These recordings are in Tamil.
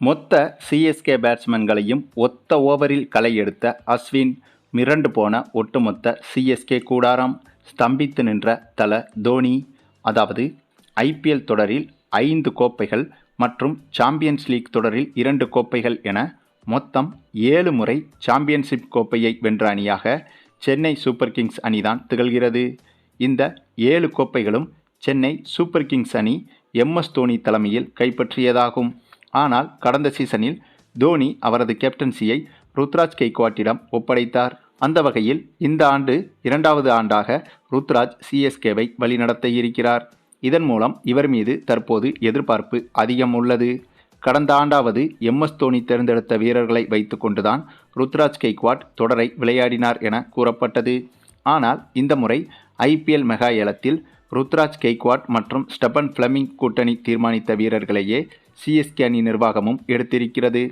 மொத்த சிஎஸ்கே பேட்ஸ்மேன்களையும் ஒத்த ஓவரில் களை எடுத்த அஸ்வின் மிரண்டு போன ஒட்டுமொத்த சிஎஸ்கே கூடாரம் ஸ்தம்பித்து நின்ற தல தோனி அதாவது ஐபிஎல் தொடரில் ஐந்து கோப்பைகள் மற்றும் சாம்பியன்ஸ் லீக் தொடரில் இரண்டு கோப்பைகள் என மொத்தம் ஏழு முறை சாம்பியன்ஷிப் கோப்பையை வென்ற அணியாக சென்னை சூப்பர் கிங்ஸ் அணிதான் திகழ்கிறது. இந்த ஏழு கோப்பைகளும் சென்னை சூப்பர் கிங்ஸ் அணி எம்எஸ் தோனி தலைமையில் கைப்பற்றியதாகும். ஆனால் கடந்த சீசனில் தோனி அவரது கேப்டன்சியை ருத்ராஜ் கெய்க்வாட்டிடம் ஒப்படைத்தார். அந்த வகையில் இந்த ஆண்டு இரண்டாவது ஆண்டாக ருத்ராஜ் சிஎஸ்கேவை வழிநடத்த இருக்கிறார். இதன் மூலம் இவர் மீது தற்போது எதிர்பார்ப்பு அதிகம் உள்ளது. கடந்த ஆண்டாவது எம்எஸ் தோனி தேர்ந்தெடுத்த வீரர்களை வைத்துக்கொண்டுதான் ருத்ராஜ் கெய்க்வாட் தொடரை விளையாடினார் என கூறப்பட்டது. ஆனால் இந்த முறை ஐபிஎல் மெகா ஏலத்தில் ருத்ராஜ் கெய்க்வாட் மற்றும் ஸ்டெபன் ஃப்ளமிங் கூட்டணி தீர்மானித்த வீரர்களையே சிஎஸ்கே அணி நிர்வாகமும் எடுத்திருக்கிறது.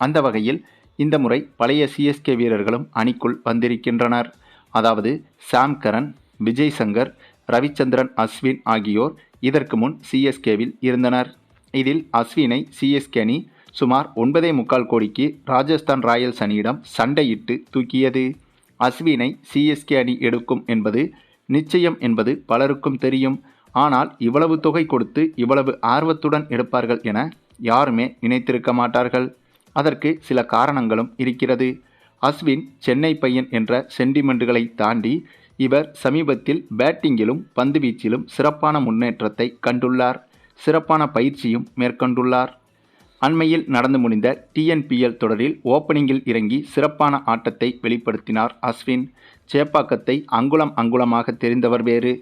அந்த வகையில் இந்த முறை பழைய சிஎஸ்கே வீரர்களும் அணிக்குள் வந்திருக்கின்றனர். அதாவது சாம் கரன் விஜய் சங்கர் ரவிச்சந்திரன் அஸ்வின் ஆகியோர் இதற்கு முன் சிஎஸ்கேவில் இருந்தனர். இதில் அஸ்வினை சிஎஸ்கே அணி சுமார் ஒன்பதே முக்கால் கோடிக்கு ராஜஸ்தான் ராயல்ஸ் அணியிடம் சண்டையிட்டு தூக்கியது. அஸ்வினை சிஎஸ்கே அணி எடுக்கும் என்பது நிச்சயம் என்பது பலருக்கும் தெரியும். ஆனால் இவ்வளவு தொகை கொடுத்து இவ்வளவு ஆர்வத்துடன் எடுப்பார்கள் என யாருமே நினைத்திருக்க மாட்டார்கள். அதற்கு சில காரணங்களும் இருக்கிறது. அஸ்வின் சென்னை பையன் என்ற சென்டிமெண்ட்டுகளை தாண்டி இவர் சமீபத்தில் பேட்டிங்கிலும் பந்துவீச்சிலும் சிறப்பான முன்னேற்றத்தை கண்டுள்ளார். சிறப்பான பயிற்சியும் மேற்கொண்டுள்ளார். அண்மையில் நடந்து முடிந்த டிஎன்பிஎல் தொடரில் ஓப்பனிங்கில் இறங்கி சிறப்பான ஆட்டத்தை வெளிப்படுத்தினார் அஸ்வின். சேப்பாக்கத்தை அங்குலம் அங்குலமாக தெரிந்தவர் வேறு.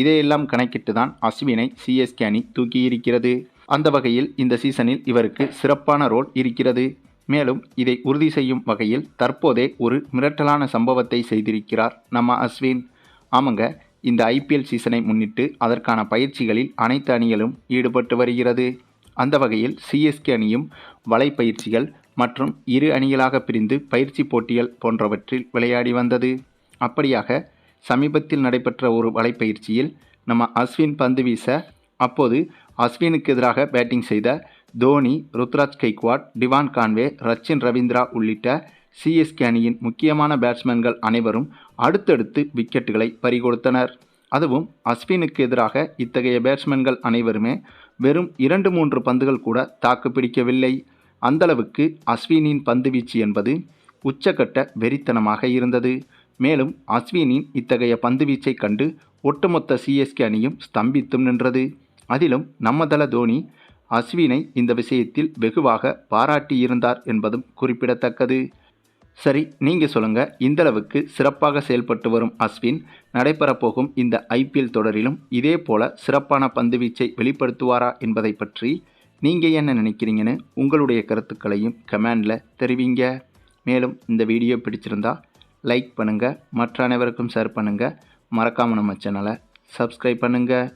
இதையெல்லாம் கணக்கிட்டு தான் அஸ்வினை சிஎஸ்கே அணி தூக்கியிருக்கிறது. அந்த வகையில் இந்த சீசனில் இவருக்கு சிறப்பான ரோல் இருக்கிறது. மேலும் இதை உறுதி செய்யும் வகையில் தற்போதே ஒரு மிரட்டலான சம்பவத்தை செய்திருக்கிறார் நம்ம அஸ்வின். ஆமாங்க இந்த ஐபிஎல் சீசனை முன்னிட்டு அதற்கான பயிற்சிகளில் அனைத்து அணிகளும் ஈடுபட்டு வருகிறது. அந்த வகையில் சிஎஸ்கே அணியும் வலைப்பயிற்சிகள் மற்றும் இரு அணிகளாக பிரிந்து பயிற்சி போட்டிகள் போன்றவற்றில் விளையாடி வந்தது. அப்படியாக சமீபத்தில் நடைபெற்ற ஒரு வலைப்பயிற்சியில் நம்ம அஸ்வின் பந்து வீச அப்போது அஸ்வினுக்கு எதிராக பேட்டிங் செய்த தோனி ருத்ராஜ் கெய்க்வாட் டிவான் கான்வே ரச்சின் ரவீந்திரா உள்ளிட்ட சிஎஸ்கே அணியின் முக்கியமான பேட்ஸ்மேன்கள் அனைவரும் அடுத்தடுத்து விக்கெட்டுகளை பறிகொடுத்தனர். அதுவும் அஸ்வினுக்கு எதிராக இத்தகைய பேட்ஸ்மேன்கள் அனைவருமே வெறும் இரண்டு மூன்று பந்துகள் கூட தாக்கு பிடிக்கவில்லை. அந்தளவுக்கு அஸ்வினின் பந்துவீச்சு என்பது உச்சக்கட்ட வெறித்தனமாக இருந்தது. மேலும் அஸ்வினின் இத்தகைய பந்துவீச்சை கண்டு ஒட்டுமொத்த சிஎஸ்கே அணியும் ஸ்தம்பித்தும் நின்றது. அதிலும் நம்மதள தோனி அஸ்வினை இந்த விஷயத்தில் வெகுவாக பாராட்டியிருந்தார் என்பதும் குறிப்பிடத்தக்கது. சரி நீங்கள் சொல்லுங்கள் இந்தளவுக்கு சிறப்பாக செயல்பட்டு வரும் அஸ்வின் நடைபெறப்போகும் இந்த ஐபிஎல் தொடரிலும் இதே போல சிறப்பான பந்துவீச்சை வெளிப்படுத்துவாரா என்பதை பற்றி நீங்கள் என்ன நினைக்கிறீங்கன்னு உங்களுடைய கருத்துக்களையும் கமெண்டில் தெரிவிங்க. மேலும் இந்த வீடியோ பிடிச்சிருந்தா லைக் பண்ணுங்கள் மற்ற அனைவருக்கும் ஷேர் பண்ணுங்கள் மறக்காமல் நம்ம சேனலை சப்ஸ்கிரைப் பண்ணுங்கள்